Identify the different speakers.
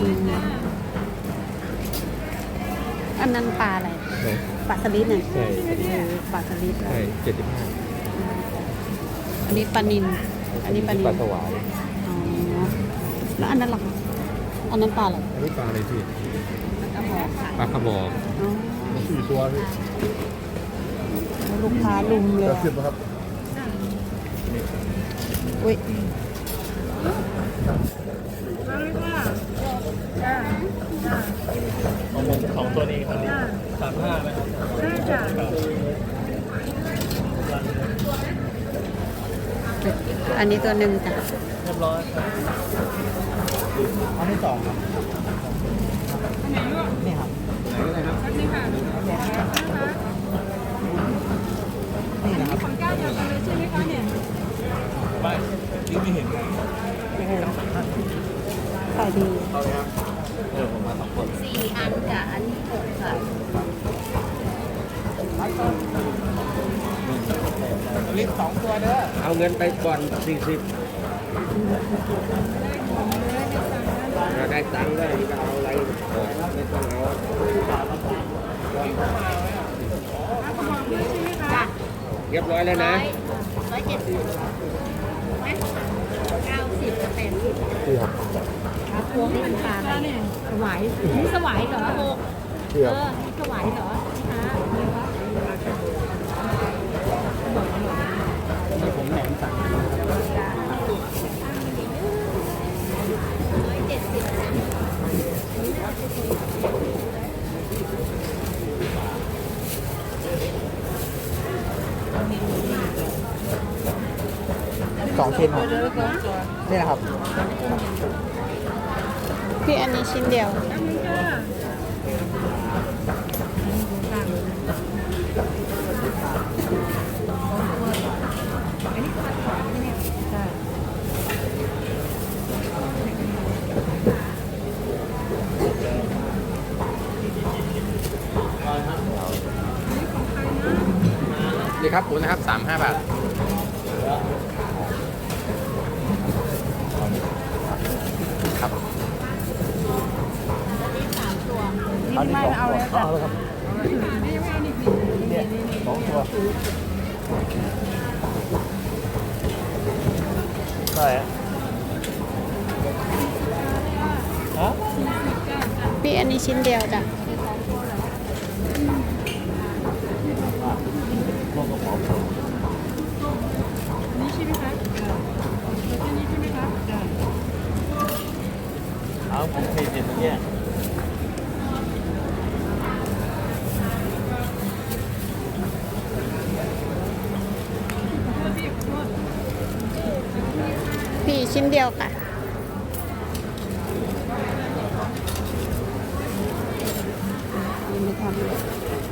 Speaker 1: อืมอันนั้นปลาอะไร
Speaker 2: ไหน
Speaker 1: ปลาสลิดเนี่ย
Speaker 2: ใช่
Speaker 1: เออปลาสลิด
Speaker 2: ใช่เจ็ดสิบห้า
Speaker 1: อันนี้ปลานินอันนี้ปลานิน
Speaker 2: ปลาสวาย
Speaker 1: อ๋อ แล้วอันนั้นล่ะคะอันนั้นปลาอะไร
Speaker 2: อันนี้ปลาอะไรพี่
Speaker 1: กระบอกค่ะ
Speaker 2: ปลากระบอก
Speaker 1: อ๋อ
Speaker 2: สี่ตัวพี่
Speaker 1: ลูกค้าลุมเลย
Speaker 2: จะสิบครับ
Speaker 1: อุ้ย
Speaker 2: ส องตัวนี้ครับสามห้าไหมครับ
Speaker 1: อันนี้ตัวหนึ่งจ้ะ
Speaker 2: เรียบร้อยอันที่สองครับนี่ครับไหนก็ได้ครับนี่ค่ะนี่นะครับ
Speaker 3: ของก้าวเดียวกันเลยใช่ไหมคะเนี่ย
Speaker 2: ไม่นี่ไม่เห็น
Speaker 1: ขายดี
Speaker 2: เอาเลยครับเออผมมาสองคน
Speaker 1: สี่อันจ้ะอันนี้หกค่ะ
Speaker 2: ลิ้นสองตัวเด้อ
Speaker 4: เอาเงินไปก่อนสี่สิบเราได้ตังค์แล้วนี่ก็เอาอะไรเออไม่ต้องเอา
Speaker 1: จ้ะ
Speaker 4: เรียบร้อยแล้วนะ
Speaker 1: ร้อยเจ็ดสิบเก้าสิบกับแปดสิบ
Speaker 2: พี่ครับ
Speaker 1: ปลา พวงนี่มันปลาอะไรเนี่ยสวายนี่สวายเหรอหก
Speaker 2: พี่
Speaker 1: เออนี่สวายเหรอคะนี่วะ
Speaker 2: ผมแหนมสั่ง
Speaker 1: ร้อยเจ็ดสิบ
Speaker 2: สองชิ้นครับนี่นะครับ
Speaker 1: พี่อันนี้ชิ้นเดียว
Speaker 3: อันนี้ค่ะ
Speaker 2: นี่ครับผมนะครับสามห้าบาท ครับ
Speaker 1: นี่สามตัว
Speaker 2: อันนี้สองตัวเอาเลยครับเนี่ยสองตัวใช่ฮะ
Speaker 1: พี่อันนี้ชิ้นเดียวจ้ะ
Speaker 3: อันนี้ใช่ไหมคะอันนี้ใช่ไหมคะ
Speaker 2: เอาผมเคยเห็นเนี่ย
Speaker 1: พี่ชิ้นเดียวค่ะ ไม่ทำ